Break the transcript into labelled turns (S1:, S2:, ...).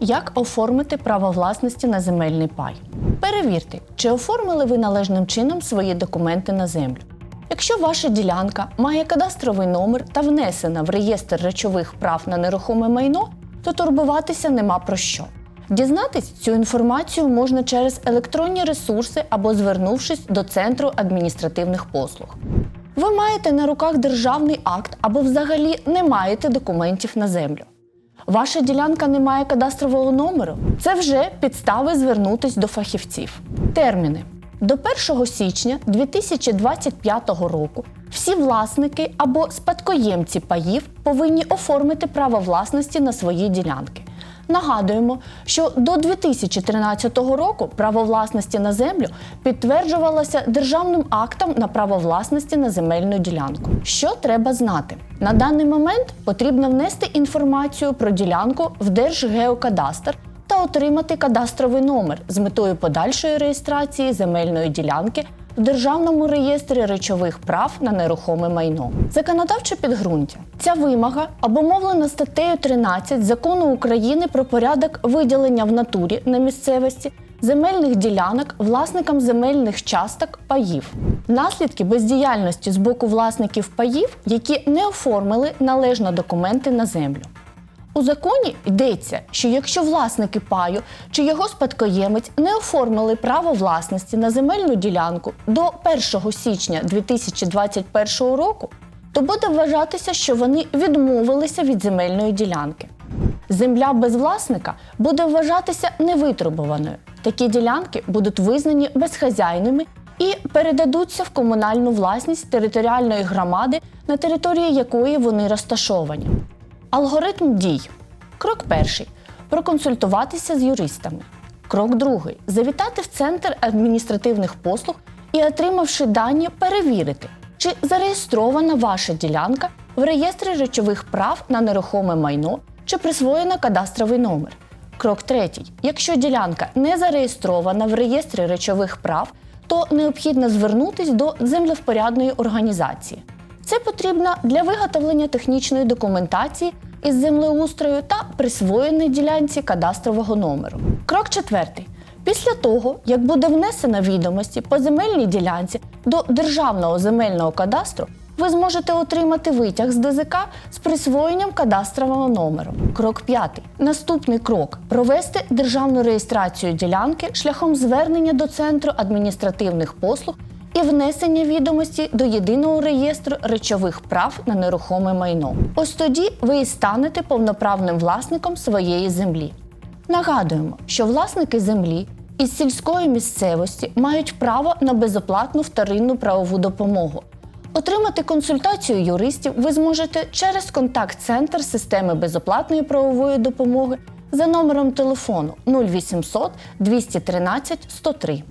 S1: Як оформити право власності на земельний пай? Перевірте, чи оформили ви належним чином свої документи на землю. Якщо ваша ділянка має кадастровий номер та внесена в реєстр речових прав на нерухоме майно, то турбуватися нема про що. Дізнатись цю інформацію можна через електронні ресурси або звернувшись до Центру адміністративних послуг. Ви маєте на руках державний акт або взагалі не маєте документів на землю. Ваша ділянка не має кадастрового номеру. Це вже підстави звернутись до фахівців. Терміни. До 1 січня 2025 року всі власники або спадкоємці паїв повинні оформити право власності на свої ділянки. Нагадуємо, що до 2013 року право власності на землю підтверджувалося державним актом на право власності на земельну ділянку. Що треба знати? На даний момент потрібно внести інформацію про ділянку в Держгеокадастр та отримати кадастровий номер з метою подальшої реєстрації земельної ділянки в Державному реєстрі речових прав на нерухоме майно. Законодавче підґрунтя. Ця вимога обумовлена статтею 13 закону України про порядок виділення в натурі на місцевості земельних ділянок власникам земельних часток паїв. Наслідки бездіяльності з боку власників паїв, які не оформили належно документи на землю. У законі йдеться, що якщо власники паю чи його спадкоємець не оформили право власності на земельну ділянку до 1 січня 2021 року, то буде вважатися, що вони відмовилися від земельної ділянки. Земля без власника буде вважатися невитребуваною. Такі ділянки будуть визнані безхазяйними і передадуться в комунальну власність територіальної громади, на території якої вони розташовані. Алгоритм дій. Крок перший проконсультуватися з юристами. Крок другий завітати в центр адміністративних послуг і, отримавши дані, перевірити, чи зареєстрована ваша ділянка в реєстрі речових прав на нерухоме майно чи присвоєна кадастровий номер. Крок третій. Якщо ділянка не зареєстрована в реєстрі речових прав, то необхідно звернутись до землевпорядної організації. Це потрібно для виготовлення технічної документації із землеустрою та присвоєної ділянці кадастрового номеру. Крок четвертий. Після того, як буде внесено відомості по земельній ділянці до Державного земельного кадастру, ви зможете отримати витяг з ДЗК з присвоєнням кадастрового номеру. Крок п'ятий. Наступний крок провести державну реєстрацію ділянки шляхом звернення до центру адміністративних послуг і внесення відомості до єдиного реєстру речових прав на нерухоме майно. Ось тоді ви і станете повноправним власником своєї землі. Нагадуємо, що власники землі із сільської місцевості мають право на безоплатну вторинну правову допомогу. Отримати консультацію юристів ви зможете через контакт-центр системи безоплатної правової допомоги за номером телефону 0800 213 103.